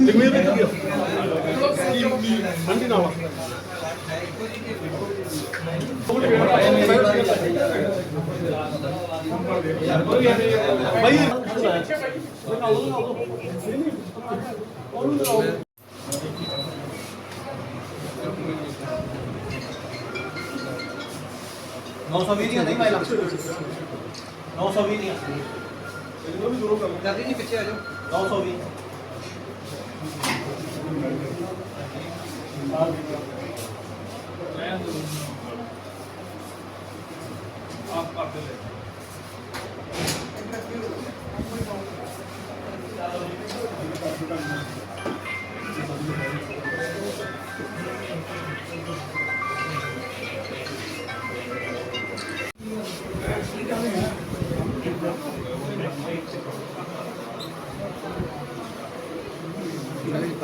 ਜਗਮੀਤ ਨੇ ਕੀ ਕੀ ਠੰਡੀ ਨਾਲ ਭਾਈ ਨੌ ਸੌ ਵੀਹ ਦੀਆਂ ਨਹੀਂ ਮਾਇਲਾ 920 ਦੀਆਂ। ਜਲਦੀ ਨਹੀਂ ਪਿੱਛੇ ਆ ਜਾਓ। 920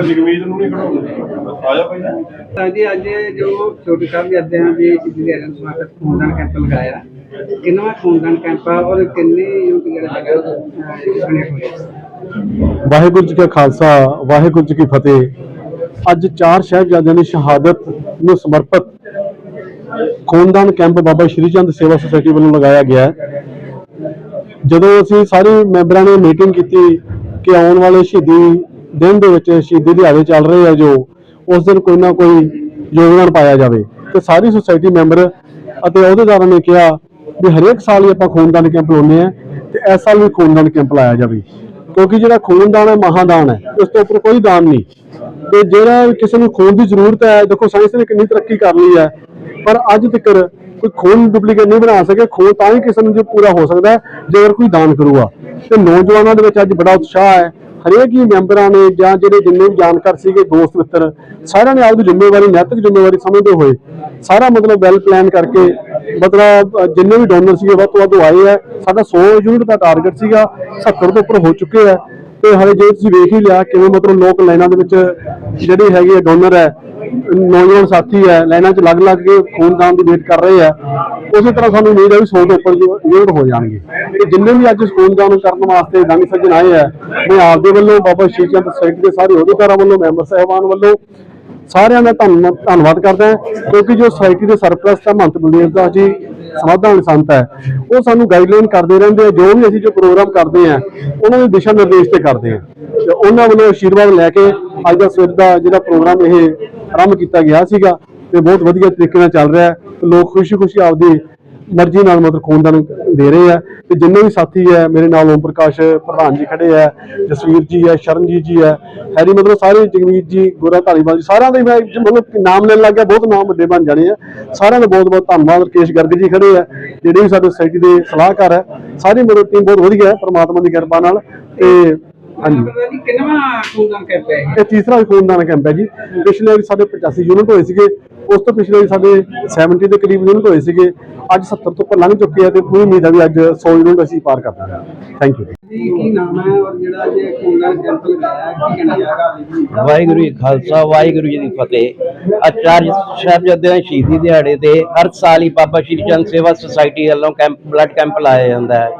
ਜਗਮੀਤ ਨੂੰ ਨਹੀਂ ਖੜਾਉਣਾ ਆਇਆ ਭਾਈ ਹਾਂਜੀ ਅੱਜ ਜੋ ਛੋਟੇ ਸਾਹਿਬਜ਼ਾਦਿਆਂ ਦੇ ਸ਼ਹੀਦੀ ਦਿਹਾੜੇ ਸਮਾਗਮ ਖੂਨਦਾਨ ਕੈਂਪ ਲਗਾਇਆ। ਕਿੰਨਾ ਖੂਨਦਾਨ ਕੈਂਪ ਆ ਔਰ ਕਿੰਨੇ ਯੁੱਧ ਜਿਹੜੇ ਹੈਗੇ ਅਹ, ਬਣੇ ਹੋਏ ਆ? ਵਾਹਿਗੁਰੂ ਜੀ ਕਾ ਖਾਲਸਾ ਵਾਹਿਗੁਰੂ ਜੀ ਕੀ ਫਤਿਹ। ਅੱਜ ਚਾਰ ਸਾਹਿਬਜ਼ਾਦਿਆਂ ਦੀ ਸ਼ਹਾਦਤ ਨੂੰ ਸਮਰਪਿਤ ਖੂਨਦਾਨ ਕੈਂਪ ਬਾਬਾ ਸ਼੍ਰੀ ਚੰਦ ਸੇਵਾ ਸੁਸਾਇਟੀ ਵੱਲੋਂ ਲਗਾਇਆ ਗਿਆ ਹੈ। ਜਦੋਂ ਅਸੀਂ ਸਾਰੇ ਮੈਂਬਰਾਂ ਨੇ ਮੀਟਿੰਗ ਕੀਤੀ ਕਿ ਆਉਣ ਵਾਲੇ ਸ਼ਹੀਦੀ ਦਿਨ ਦੇ ਵਿੱਚ ਸ਼ਹੀਦੀ ਦਿਹਾੜੇ ਚੱਲ ਰਹੇ ਆ ਜੋ, ਉਸ ਦਿਨ ਕੋਈ ਨਾ ਕੋਈ ਯੋਗਦਾਨ ਪਾਇਆ ਜਾਵੇ। ਤੇ ਸਾਰੀ ਸੁਸਾਇਟੀ ਮੈਂਬਰ ਅਤੇ ਅਹੁਦੇਦਾਰਾਂ ਨੇ ਕਿਹਾ ਵੀ ਹਰੇਕ ਸਾਲ ਹੀ ਆਪਾਂ ਖੂਨਦਾਨ ਕੈਂਪ ਲਾਉਂਦੇ ਆ ਤੇ ਇਸ ਸਾਲ ਵੀ ਖੂਨਦਾਨ ਕੈਂਪ ਲਾਇਆ ਜਾਵੇ। ਕਿਉਂਕਿ ਜਿਹੜਾ ਖੂਨਦਾਨ ਹੈ, ਮਹਾਦਾਨ ਹੈ, ਉਸ ਤੋਂ ਉੱਪਰ ਕੋਈ ਦਾਨ ਨਹੀਂ। ਤੇ ਜਿਹੜਾ ਕਿਸੇ ਨੂੰ ਖੂਨ ਦੀ ਜ਼ਰੂਰਤ ਹੈ, ਦੇਖੋ ਸਾਇੰਸ ਨੇ ਕਿੰਨੀ ਤਰੱਕੀ ਕਰ ਲਈ ਹੈ, ਪਰ ਅੱਜ ਤੱਕ ਕੋਈ ਖੂਨ ਡੁਪਲੀਕੇਟ ਨਹੀਂ ਬਣਾ ਸਕੇ, ਖੂਨ ਤਾਂ ਹੀ ਕਿਸੇ ਨੂੰ ਜੋ ਪੂਰਾ ਹੋ ਸਕਦਾ ਹੈ ਜੇਕਰ ਕੋਈ ਦਾਨ ਕਰੂਗਾ। ਤੇ ਨੌਜਵਾਨਾਂ ਦੇ ਵਿੱਚ ਅੱਜ ਬੜਾ ਉਤਸ਼ਾਹ ਹੈ ਹਰੇਕ ਹੀ ਮੈਂਬਰਾਂ ਨੇ ਜਾਂ ਜਿਹੜੇ ਜਿੰਨੇ ਵੀ ਜਾਣਕਾਰ ਸੀਗੇ, ਦੋਸਤ, ਮਿੱਤਰ, ਸਾਰਿਆਂ ਨੇ ਆਪਦੀ ਜ਼ਿੰਮੇਵਾਰੀ, ਨੈਤਿਕ ਜ਼ਿੰਮੇਵਾਰੀ ਸਮਝਦੇ ਹੋਏ ਸਾਰਾ ਮਤਲਬ ਵੈਲ ਪਲਾਨ ਕਰਕੇ ਮਤਲਬ ਜਿੰਨੇ ਵੀ ਡੋਨਰ ਸੀਗੇ, ਵੱਧ ਤੋਂ ਵੱਧ ਆਏ ਹੈ ਸਾਡਾ 100 ਯੂਨਿਟ ਦਾ ਟਾਰਗੇਟ ਸੀਗਾ 70 ਤੋਂ ਉੱਪਰ ਹੋ ਚੁੱਕੇ ਹੈ ਤੇ ਹਲੇ ਜੇ ਤੁਸੀਂ ਵੇਖ ਹੀ ਲਿਆ ਕਿਵੇਂ ਮਤਲਬ ਲੋਕ ਲਾਈਨਾਂ ਦੇ ਵਿੱਚ ਜਿਹੜੇ ਹੈਗੇ ਹੈ ਡੋਨਰ ਹੈ ਨੌਜਵਾਨ ਸਾਥੀ ਹੈ, ਲਾਈਨਾਂ 'ਚ ਲੱਗ ਲੱਗ ਕੇ ਖੂਨਦਾਨ ਦੀ ਵੇਟ ਕਰ ਰਹੇ ਆ। ਉਸੇ ਤਰ੍ਹਾਂ ਸਾਨੂੰ ਉਮੀਦ ਹੈ ਵੀ 100 ਤੋਂ ਉੱਪਰ ਯੂਨਿਟ ਹੋ ਜਾਣਗੇ। ਤੇ ਜਿੰਨੇ ਵੀ ਅੱਜ ਖੂਨਦਾਨ ਕਰਨ ਵਾਸਤੇ ਦੰਗ ਸੱਜਣ ਆਏ ਆ, ਮੈਂ ਆਪਦੇ ਵੱਲੋਂ, ਬਾਬਾ ਸ਼੍ਰੀ ਚੰਦ ਸੋਸਾਇਟੀ ਦੇ ਸਾਰੇ ਅਹੁਦੇਦਾਰਾਂ ਵੱਲੋਂ, ਮੈਂਬਰ ਸਾਹਿਬਾਨ ਵੱਲੋਂ ਸਾਰਿਆਂ ਦਾ ਧੰਨ- ਧੰਨਵਾਦ ਕਰਦਾ ਕਿਉਂਕਿ ਜੋ ਸੁਸਾਇਟੀ ਦੇ ਸਰਪ੍ਰਸਤ ਹੈ ਮਹੰਤ ਬਲਦੇਵ ਦਾਸ ਜੀ ਸਮਾਧਾਨ ਸੰਤ ਹੈ, ਉਹ ਸਾਨੂੰ ਗਾਈਡਲਾਈਨ ਕਰਦੇ ਰਹਿੰਦੇ ਆ, ਜੋ ਵੀ ਅਸੀਂ ਜੋ ਪ੍ਰੋਗਰਾਮ ਕਰਦੇ ਆ, ਉਹਨਾਂ ਦੇ ਦਿਸ਼ਾ ਨਿਰਦੇਸ਼ ਤੇ ਕਰਦੇ ਆ। ਤੇ ਉਹਨਾਂ ਵੱਲੋਂ ਆਸ਼ੀਰਵਾਦ ਲੈ ਕੇ ਅੱਜ ਦਾ ਸਵੇਰ ਦਾ ਜਿਹੜਾ ਪ੍ਰੋਗਰਾਮ ਇਹ ਆਰੰਭ ਕੀਤਾ ਗਿਆ ਸੀਗਾ ਤੇ ਬਹੁਤ ਵਧੀਆ ਤਰੀਕੇ ਨਾਲ ਚੱਲ ਰਿਹਾ ਹੈ ਲੋਕ ਖੁਸ਼ੀ-ਖੁਸ਼ੀ ਆਪਦੀ ਮਰਜ਼ੀ ਨਾਲ ਮਤਲਬ ਖੂਨਦਾਨ ਦੇ ਰਹੇ ਆ ਤੇ ਜਿੰਨੇ ਵੀ ਸਾਥੀ ਹੈ, ਮੇਰੇ ਨਾਲ ਓਮ ਪ੍ਰਕਾਸ਼ ਪ੍ਰਧਾਨ ਜੀ ਖੜੇ ਆ, ਜਸਵੀਰ ਜੀ ਹੈ, ਸ਼ਰਨਜੀਤ ਜੀ ਹੈ, ਹੈਰੀ ਮਤਲਬ ਸਾਰੇ ਜਗਮੀਤ ਜੀ, ਗੋਰਾ ਧਾਲੀਵਾਲ ਜੀ, ਸਾਰਿਆਂ ਦੇ ਮੈਂ ਮਤਲਬ ਨਾਮ ਲੈਣ ਲੱਗ ਗਿਆ, ਬਹੁਤ ਨਾਮ ਵੱਡੇ ਬਣ ਜਾਣੇ ਆ। ਸਾਰਿਆਂ ਦਾ ਬਹੁਤ ਬਹੁਤ ਧੰਨਵਾਦ, ਰਕੇਸ਼ ਗਰਗ ਜੀ ਖੜੇ ਆ, ਜਿਹੜੇ ਵੀ ਸਾਡੇ ਸੋਸਾਇਟੀ ਦੇ ਸਲਾਹਕਾਰ ਹੈ, ਸਾਰੀ ਮੇਰੀ ਟੀਮ ਬਹੁਤ ਵਧੀਆ ਹੈ, ਪ੍ਰਮਾਤਮਾ ਦੀ ਕਿਰਪਾ ਨਾਲ ਤੇ ਹਾਂਜੀ। ਨਹੀਂ ਕਿੰਨਾ ਖੂਨਦਾਨ ਕੈਂਪ ਹੈ ਇਹ? ਇਹ ਤੀਸਰਾ ਖੂਨਦਾਨ ਕੈਂਪ ਹੈ ਜੀ। ਪਿਛਲੇ ਵਾਰੀ ਸਾਡੇ 85 ਯੂਨਿਟ ਹੋਏ ਸੀਗੇ ਉਸ ਤੋਂ ਪਿਛਲੇ ਵਾਰੀ ਸਾਡੇ 70 ਦੇ ਕਰੀਬ ਯੂਨਿਟ ਹੋਏ ਸੀਗੇ। ਅੱਜ 70 ਤੋਂ ਉੱਪਰ ਲੰਘ ਚੁੱਕੇ ਆ ਤੇ ਪੂਰੀ ਉਮੀਦ ਹੈ ਵੀ ਅੱਜ 100 ਯੂਨਿਟ ਅਸੀਂ ਪਾਰ ਕਰ ਦਾਂਗੇ। ਥੈਂਕ ਯੂ ਜੀ ਕੀ ਨਾਮ ਹੈ ਔਰ ਜਿਹੜਾ ਜੇ ਖੂਨਦਾਨ ਕੈਂਪ ਲਗਾਇਆ ਕੀ ਕਹਿਣਾ ਚਾਹਾਂਗਾ? ਵਾਹਿਗੁਰੂ ਜੀ ਖਾਲਸਾ, ਵਾਹਿਗੁਰੂ ਜੀ ਦੀ ਫਤਿਹ। ਆਚਾර්य ਸਾਹਿਬਜ਼ਾਦਿਆਂ ਸ਼ਹੀਦੀ ਦਿਹਾੜੇ ਤੇ ਹਰ ਸਾਲ ਹੀ ਬਾਬਾ ਸ਼੍ਰੀ ਚੰਦ ਸੇਵਾ ਸੁਸਾਇਟੀ ਵੱਲੋਂ ਕੈਂਪ, ਬਲੱਡ ਕੈਂਪ ਲਾਇਆ ਜਾਂਦਾ ਹੈ।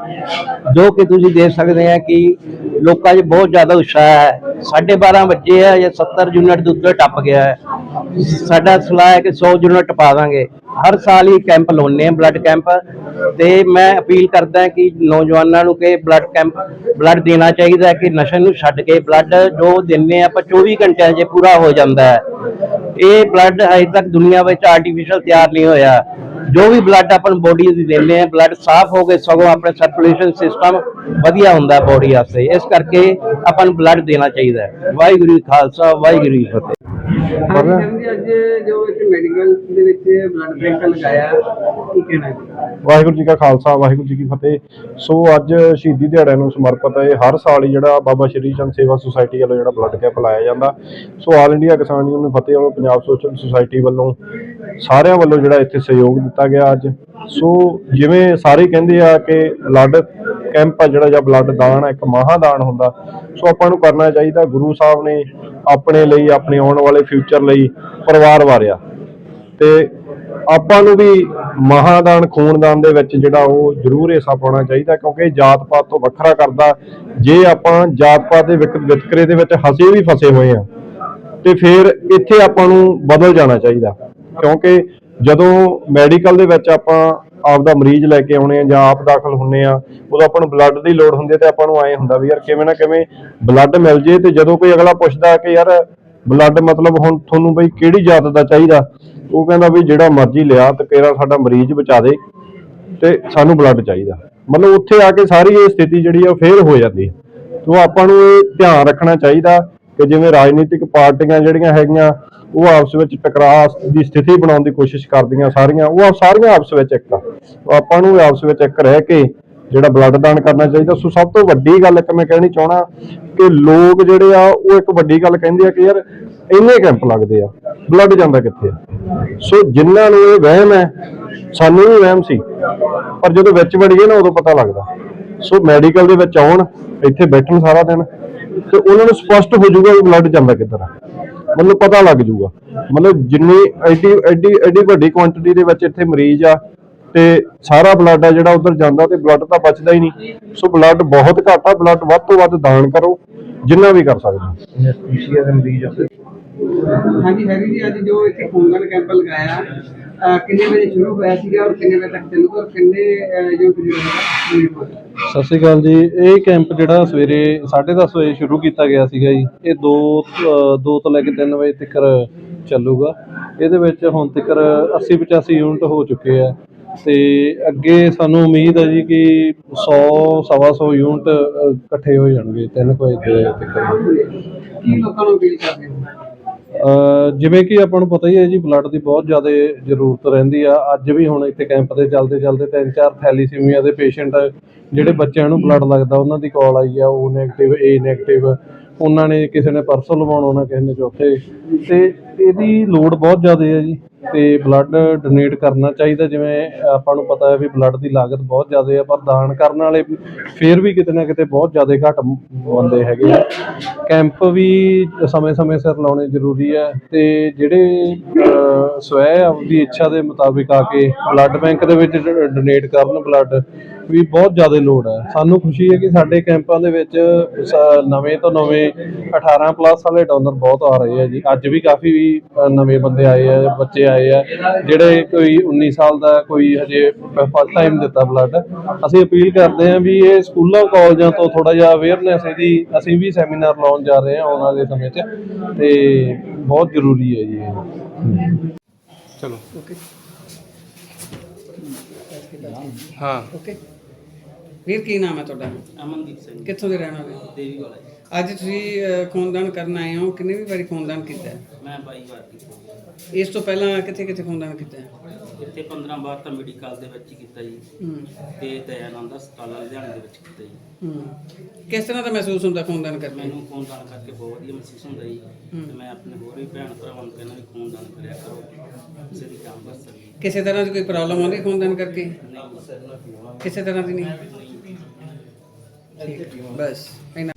ਜੋ ਕਿ ਤੁਸੀਂ ਦੇਖ ਸਕਦੇ ਆ ਕਿ ਲੋਕਾਂ 'ਚ ਬਹੁਤ ਜ਼ਿਆਦਾ ਉਤਸ਼ਾਹ ਹੈ। 12:30 ਵਜੇ ਹੈ ਜਾਂ 70 ਯੂਨਿਟ ਦੇ ਉੱਤੇ ਟੱਪ ਗਿਆ ਹੈ। ਸਾਡਾ ਸਲਾਹ ਹੈ ਕਿ 100 ਯੂਨਿਟ ਟਪਾ ਦਾਂਗੇ। ਹਰ ਸਾਲ ਹੀ ਕੈਂਪ ਲਾਉਂਦੇ ਆ ਬਲੱਡ ਕੈਂਪ ਤੇ ਮੈਂ ਅਪੀਲ ਕਰਦਾ ਕਿ ਨੌਜਵਾਨਾਂ ਨੂੰ ਕਿ ਬਲੱਡ ਕੈਂਪ ਬਲੱਡ ਦੇਣਾ ਚਾਹੀਦਾ ਕਿ ਨਸ਼ੇ ਨੂੰ ਛੱਡ ਕੇ ਬਲੱਡ ਜੋ ਦਿੰਨੇ ਆ ਆਪਾਂ 24 ਘੰਟਿਆਂ 'ਚ ਪੂਰਾ ਹੋ ਜਾਂਦਾ ਹੈ। ਇਹ ਬਲੱਡ ਅਜੇ ਤੱਕ ਦੁਨੀਆ ਵਿੱਚ ਆਰਟੀਫੀਸ਼ੀਅਲ ਤਿਆਰ ਨਹੀਂ ਹੋਇਆ। ਜੋ ਵੀ ਬਲੱਡ ਆਪਣ ਬੋਡੀ ਦੀ ਦਿੰਦੇ ਆ ਬਲੱਡ ਸਾਫ਼ ਹੋ ਕੇ ਸਗੋਂ ਆਪਣੇ ਸਰਕੂਲੇਸ਼ਨ ਸਿਸਟਮ ਵਧੀਆ ਹੁੰਦਾ ਬੋਡੀ ਵਾਸਤੇ। ਇਸ ਕਰਕੇ ਆਪਾਂ ਨੂੰ ਬਲੱਡ ਦੇਣਾ ਚਾਹੀਦਾ ਵਾਹਿਗੁਰੂ ਜੀ ਖਾਲਸਾ, ਵਾਹਿਗੁਰੂ ਜੀ ਫਤਿਹ। ਹਾਂਜੀ ਸਰ ਜੀ ਅੱਜ ਜੋ ਇੱਥੇ ਮੈਡੀਕਲ ਦੇ ਵਿੱਚ ਬਲੱਡ ਬੈਂਕ ਲਗਾਇਆ ਕੀ ਕਹਿਣਾ ਹੈ ਵਾਹਿਗੁਰੂ ਜੀ ਕਾ ਖਾਲਸਾ ਵਾਹਿਗੁਰੂ ਜੀ ਕੀ ਫਤਿਹ। ਸੋ ਅੱਜ ਸ਼ਹੀਦੀ ਦਿਹਾੜੇ ਨੂੰ ਸਮਰਪਿਤ ਹੈ ਹਰ ਸਾਲ ਹੀ ਜਿਹੜਾ ਬਾਬਾ ਸ਼੍ਰੀ ਚੰਦ ਸੇਵਾ ਸੁਸਾਇਟੀ ਵੱਲੋਂ ਜਿਹੜਾ ਬਲੱਡ ਕੈਂਪ ਲਾਇਆ ਜਾਂਦਾ। ਸੋ ਆਲ ਇੰਡੀਆ ਕਿਸਾਨ ਯੂਨੀਅਨ ਫਤਿਹ ਵੱਲੋਂ ਪੰਜਾਬ ਸੋਸ਼ਲ ਸੁਸਾਇਟੀ ਵੱਲੋਂ ਸਾਰਿਆਂ ਵੱਲੋਂ ਜਿਹੜਾ ਇੱਥੇ ਸਹਿਯੋਗ ਦਿੱਤਾ ਗਿਆ ਅੱਜ। ਸੋ ਜਿਵੇਂ ਸਾਰੇ ਕਹਿੰਦੇ ਆ ਕਿ ਬਲੱਡ ਕੈਂਪ ਆ ਜਿਹੜਾ ਜਾਂ ਬਲੱਡ ਦਾਨ ਆ, ਇੱਕ ਮਹਾਦਾਨ ਹੁੰਦਾ। ਸੋ ਆਪਾਂ ਨੂੰ ਕਰਨਾ ਚਾਹੀਦਾ, ਗੁਰੂ ਸਾਹਿਬ ਨੇ ਆਪਣੇ ਲਈ, ਆਪਣੇ ਆਉਣ ਵਾਲੇ ਫਿਊਚਰ ਲਈ ਪਰਿਵਾਰ ਵਾਰਿਆ। ਤੇ ਆਪਾਂ ਨੂੰ ਵੀ ਮਹਾਦਾਨ, ਖੂਨਦਾਨ ਦੇ ਵਿੱਚ ਜਿਹੜਾ ਉਹ ਜ਼ਰੂਰ ਹਿੱਸਾ ਪਾਉਣਾ ਚਾਹੀਦਾ, ਕਿਉਂਕਿ ਇਹ ਜਾਤ ਪਾਤ ਤੋਂ ਵੱਖਰਾ ਕਰਦਾ। ਜੇ ਆਪਾਂ ਜਾਤ ਪਾਤ ਦੇ ਵਿਕ- ਵਿਤਕਰੇ ਦੇ ਵਿੱਚ ਹਸੇ ਵੀ ਫਸੇ ਹੋਏ ਆ, ਤੇ ਫਿਰ ਇੱਥੇ ਆਪਾਂ ਨੂੰ ਬਦਲ ਜਾਣਾ ਚਾਹੀਦਾ। ਕਿਉਂਕਿ ਜਦੋਂ ਮੈਡੀਕਲ ਦੇ ਵਿੱਚ ਆਪਾਂ ਆਪਦਾ ਮਰੀਜ਼ ਲੈ ਕੇ ਆਉਣੇ ਆ ਜਾਂ ਆਪ ਦਾਖਲ ਹੁੰਨੇ ਆ, ਉਦੋਂ ਆਪਾਂ ਨੂੰ ਬਲੱਡ ਦੀ ਲੋੜ ਹੁੰਦੀ ਹੈ ਤੇ ਆਪਾਂ ਨੂੰ ਐ ਹੁੰਦਾ ਵੀ ਯਾਰ ਕਿਵੇਂ ਨਾ ਕਿਵੇਂ ਬਲੱਡ ਮਿਲ ਜੇ ਤੇ ਜਦੋਂ ਕੋਈ ਅਗਲਾ ਪੁੱਛਦਾ ਕਿ ਯਾਰ ਬਲੱਡ ਮਤਲਬ ਹੁਣ ਤੁਹਾਨੂੰ ਬਈ ਕਿਹੜੀ ਜਾਤ ਦਾ ਚਾਹੀਦਾ, ਉਹ ਕਹਿੰਦਾ ਵੀ ਜਿਹੜਾ ਮਰਜ਼ੀ ਲਿਆ ਤੇ ਤੇਰਾ ਸਾਡਾ ਮਰੀਜ਼ ਬਚਾ ਦੇ ਤੇ ਸਾਨੂੰ ਬਲੱਡ ਚਾਹੀਦਾ। ਮਤਲਬ ਉੱਥੇ ਆ ਕੇ ਸਾਰੀ ਇਹ ਸਥਿਤੀ ਜਿਹੜੀ ਆ ਉਹ ਫੇਲ ਹੋ ਜਾਂਦੀ ਹੈ ਸੋ ਆਪਾਂ ਨੂੰ ਇਹ ਧਿਆਨ ਰੱਖਣਾ ਚਾਹੀਦਾ ਕਿ ਜਿਵੇਂ ਰਾਜਨੀਤਿਕ ਪਾਰਟੀਆਂ ਜਿਹੜੀਆਂ ਹੈਗੀਆਂ ਉਹ ਆਪਸ ਵਿੱਚ ਟਕਰਾਅ ਦੀ ਸਥਿਤੀ ਬਣਾਉਣ ਦੀ ਕੋਸ਼ਿਸ਼ ਕਰਦੀਆਂ ਸਾਰੀਆਂ। ਉਹ ਸਾਰੀਆਂ ਆਪਸ ਵਿੱਚ ਇੱਕ ਆ। ਆਪਾਂ ਨੂੰ ਆਪਸ ਵਿੱਚ ਇੱਕ ਰਹਿ ਕੇ ਜਿਹੜਾ ਬਲੱਡ ਦਾਨ ਕਰਨਾ ਚਾਹੀਦਾ। ਸੋ ਸਭ ਤੋਂ ਵੱਡੀ ਗੱਲ ਇੱਕ ਮੈਂ ਕਹਿਣੀ ਚਾਹਣਾ ਕਿ ਲੋਕ ਜਿਹੜੇ ਆ, ਉਹ ਇੱਕ ਵੱਡੀ ਗੱਲ ਕਹਿੰਦੇ ਆ ਕਿ ਯਾਰ ਇੰਨੇ ਕੈਂਪ ਲੱਗਦੇ ਆ। ਬਲੱਡ ਜਾਂਦਾ ਕਿੱਥੇ ਆ? ਸੋ ਜਿਨ੍ਹਾਂ ਨੂੰ ਇਹ ਵਹਿਮ ਹੈ, ਸਾਨੂੰ ਵੀ ਵਹਿਮ ਸੀ। ਪਰ ਜਦੋਂ ਵਿੱਚ ਵੜੀਏ ਨਾ, ਉਦੋਂ ਪਤਾ ਲੱਗਦਾ। ਸੋ ਮੈਡੀਕਲ ਦੇ ਵਿੱਚ ਆਉਣ, ਇੱਥੇ ਬੈਠਣ ਸਾਰਾ ਦਿਨ, ਤੇ ਉਹਨਾਂ ਨੂੰ ਸਪਸ਼ਟ ਹੋ ਜਾਊਗਾ ਕਿ ਬਲੱਡ ਜਾਂਦਾ ਕਿੱਧਰ ਆ। ਮਤਲਬ ਪਤਾ ਲੱਗ ਜਾਊਗਾ ਮਤਲਬ ਜਿੰਨੀ ਐਡੀ ਐਡੀ ਐਡੀ ਵੱਡੀ ਕੁਆਂਟੀਟੀ ਦੇ ਵਿੱਚ ਇੱਥੇ ਮਰੀਜ਼ ਆ ਤੇ ਸਾਰਾ ਬਲੱਡ ਆ ਜਿਹੜਾ ਉਧਰ ਜਾਂਦਾ ਤੇ ਬਲੱਡ ਤਾਂ ਬਚਦਾ ਹੀ ਨਹੀਂ। ਸੋ ਬਲੱਡ ਬਹੁਤ ਘੱਟ ਆ ਬਲੱਡ ਵੱਧ ਤੋਂ ਵੱਧ ਦਾਨ ਕਰੋ ਜਿੰਨਾ ਵੀ ਕਰ ਸਕਦੇ ਹੋ। ਦੇ ਮਰੀਜ਼ ਆ। ਹਾਂਜੀ ਹੈਰੀ ਜੀ ਅੱਜ ਜੋ ਇੱਥੇ ਖੂਨਦਾਨ ਕੈਂਪ ਲਗਾਇਆ ਅਹ ਕਿੰਨੇ ਵਜੇ ਸ਼ੁਰੂ ਹੋਇਆ ਸੀਗਾ ਔਰ ਕਿੰਨੇ ਵਜੇ ਤੱਕ ਚੱਲੂਗਾ ਔਰ ਕਿੰਨੇ ਅਹ, ਜੋ ਜਿਹੜਾ ਸਤਿ ਸ਼੍ਰੀ ਅਕਾਲ ਜੀ। ਇਹ ਕੈਂਪ ਜਿਹੜਾ ਸਵੇਰੇ 10:30 ਵਜੇ ਸ਼ੁਰੂ ਕੀਤਾ ਗਿਆ ਸੀਗਾ ਜੀ। ਇਹ 2 2 ਤੋਂ ਲੈ ਕੇ 3 ਵਜੇ ਤੱਕ ਚੱਲੂਗਾ। ਇਹਦੇ ਵਿੱਚ ਹੁਣ ਤੱਕ 80 85 ਯੂਨਿਟ ਹੋ ਚੁੱਕੇ ਆ। ਤੇ ਅੱਗੇ ਸਾਨੂੰ ਉਮੀਦ ਹੈ ਜੀ ਕਿ 100 ਸਵਾ 100 ਯੂਨਿਟ ਇਕੱਠੇ ਹੋ ਜਾਣਗੇ 3 ਵਜੇ ਤੱਕ। ਕੀ ਲੋਕਾਂ ਨੂੰ ਅਪੀਲ ਕਰਦੇ ਹੋ? ਜਿਵੇਂ ਕਿ ਆਪਾਂ ਨੂੰ ਪਤਾ ਹੀ ਹੈ ਜੀ ਬਲੱਡ ਦੀ ਬਹੁਤ ਜ਼ਿਆਦਾ ਜ਼ਰੂਰਤ ਰਹਿੰਦੀ ਆ। ਅੱਜ ਵੀ ਹੁਣ ਇੱਥੇ ਕੈਂਪ ਦੇ ਚੱਲਦੇ ਚੱਲਦੇ ਤਿੰਨ ਚਾਰ ਥੈਲੀਸੀਮੀਆ ਦੇ ਪੇਸ਼ੈਂਟ ਜਿਹੜੇ ਬੱਚਿਆਂ ਨੂੰ ਬਲੱਡ ਲੱਗਦਾ, ਉਹਨਾਂ ਦੀ ਕਾਲ ਆਈ ਆ, ਉਹ 네ਗੇਟਿਵ ਏ 네ਗੇਟਿਵ ਉਹਨਾਂ ਨੇ ਕਿਸੇ ਨੇ ਪਰਸੋਂ ਲਵਾਉਣਾ, ਉਹਨਾਂ ਕਿਸੇ ਨੇ ਚੌਥੇ। ਤੇ ਇਹਦੀ ਲੋੜ ਬਹੁਤ ਜ਼ਿਆਦਾ ਹੈ ਜੀ। ਤੇ ਬਲੱਡ ਡੋਨੇਟ ਕਰਨਾ ਚਾਹੀਦਾ, ਜਿਵੇਂ ਆਪਾਂ ਨੂੰ ਪਤਾ ਹੈ ਵੀ ਬਲੱਡ ਦੀ ਲਾਗਤ ਬਹੁਤ ਜ਼ਿਆਦਾ ਹੈ, ਪਰ ਦਾਨ ਕਰਨ ਵਾਲੇ ਵੀ ਫੇਰ ਵੀ ਕਿਤੇ ਨਾ ਕਿਤੇ ਬਹੁਤ ਜ਼ਿਆਦਾ ਘੱਟ ਮ- ਬੰਦੇ ਹੈਗੇ ਆ। ਕੈਂਪ ਵੀ ਸਮੇਂ-ਸਮੇਂ ਸਿਰ ਲਾਉਣੇ ਜ਼ਰੂਰੀ ਹੈ ਤੇ ਜਿਹੜੇ ਸਵੈ ਆਪਦੀ ਇੱਛਾ ਦੇ ਮੁਤਾਬਿਕ ਆ ਕੇ ਬਲੱਡ ਬੈਂਕ ਦੇ ਵਿੱਚ ਡੋਨੇਟ ਕਰਨ ਬਲੱਡ ਵੀ ਬਹੁਤ ਜ਼ਿਆਦਾ ਲੋੜ ਹੈ। ਸਾਨੂੰ ਖੁਸ਼ੀ ਹੈ ਕਿ ਸਾਡੇ ਕੈਂਪਾਂ ਦੇ ਵਿੱਚ ਨਵੇਂ ਤੋਂ ਨਵੇਂ 18 ਪਲੱਸ ਵਾਲੇ ਡੋਨਰ ਬਹੁਤ ਆ ਰਹੇ ਆ ਜੀ। ਅੱਜ ਵੀ ਕਾਫੀ ਨਵੇਂ ਬੰਦੇ ਆਏ ਆ ਬੱਚੇ ਆਏ ਆ ਜਿਹੜੇ ਕੋਈ 19 ਸਾਲ ਦਾ ਕੋਈ ਹਜੇ ਫਸਟ ਟਾਈਮ ਦਿੱਤਾ ਬਲੱਡ ਅਸੀਂ ਅਪੀਲ ਕਰਦੇ ਹਾਂ ਵੀ ਇਹ ਸਕੂਲਾਂ ਕਾਲਜਾਂ ਤੋਂ ਥੋੜਾ ਜਿਹਾ ਅਵੇਅਰਨੈਸ ਇਹਦੀ ਅਸੀਂ ਵੀ ਸੈਮੀਨਾਰ ਲਾਉਣ ਜਾ ਰਹੇ ਹਾਂ ਆਉਣ ਵਾਲੇ ਸਮੇਂ 'ਚ। ਤੇ ਬਹੁਤ ਜ਼ਰੂਰੀ ਹੈ ਜੀ ਇਹ। ਚਲੋ। ਹਾਂ। ਓਕੇ ਵੀਰ ਕੀ ਨਾਮ ਹੈ ਤੁਹਾਡਾ? ਅਮਨਦੀਪ ਸਿੰਘ। ਕਿੱਥੋਂ ਦੇ ਰਹਿਣ ਵਾਲੇ? ਦੇਵੀ ਵਾਲਾ ਜੀ। ਅੱਜ ਤੁਸੀਂ ਅਹ, ਖੂਨਦਾਨ ਕਰਨ ਆਏ ਹੋ। ਕਿੰਨੇ ਵੀ ਵਾਰੀ ਖੂਨਦਾਨ ਕੀਤਾ ਹੈ? ਮੈਂ ਬਾਈ ਵਾਰ ਕੀਤਾ। ਇਸ ਤੋਂ ਪਹਿਲਾਂ ਕਿੱਥੇ ਕਿੱਥੇ ਖੂਨਦਾਨ ਕੀਤਾ ਹੈ? ਇੱਥੇ 15 ਵਾਰ ਤਾਂ ਮੈਡੀਕਲ ਦੇ ਵਿੱਚ ਹੀ ਕੀਤਾ ਜੀ। ਹੂੰ। ਤੇ ਦਇਆਨੰਦ ਹਸਪਤਾਲ ਲੁਧਿਆਣੇ ਦੇ ਵਿੱਚ ਕੀਤਾ ਜੀ। ਹੂੰ। ਕਿਸ ਤਰ੍ਹਾਂ ਦਾ ਮਹਿਸੂਸ ਹੁੰਦਾ ਖੂਨਦਾਨ ਕਰਕੇ? ਮੈਨੂੰ ਖੂਨਦਾਨ ਕਰਕੇ ਬਹੁਤ ਵਧੀਆ ਮਹਿਸੂਸ ਹੁੰਦਾ ਜੀ। ਤੇ ਮੈਂ ਆਪਣੇ ਹੋਰ ਵੀ ਭੈਣ ਭਰਾਵਾਂ ਨੂੰ ਕਹਿੰਦਾ ਵੀ ਖੂਨਦਾਨ ਕਰਿਆ ਕਰੋ। ਕਿਸੇ ਦੀ ਜਾਨ ਬਚ ਸਕਦੀ। ਕਿਸੇ ਤਰ੍ਹਾਂ ਦੀ ਕੋਈ ਪ੍ਰੋਬਲਮ ਆਉਂਦੀ ਖੂਨਦਾਨ ਕਰਕੇ? ਨਹੀਂ। ਕਿਸੇ ਤਰ੍ਹਾਂ ਦੀ ਨਹੀਂ? બસ અહીં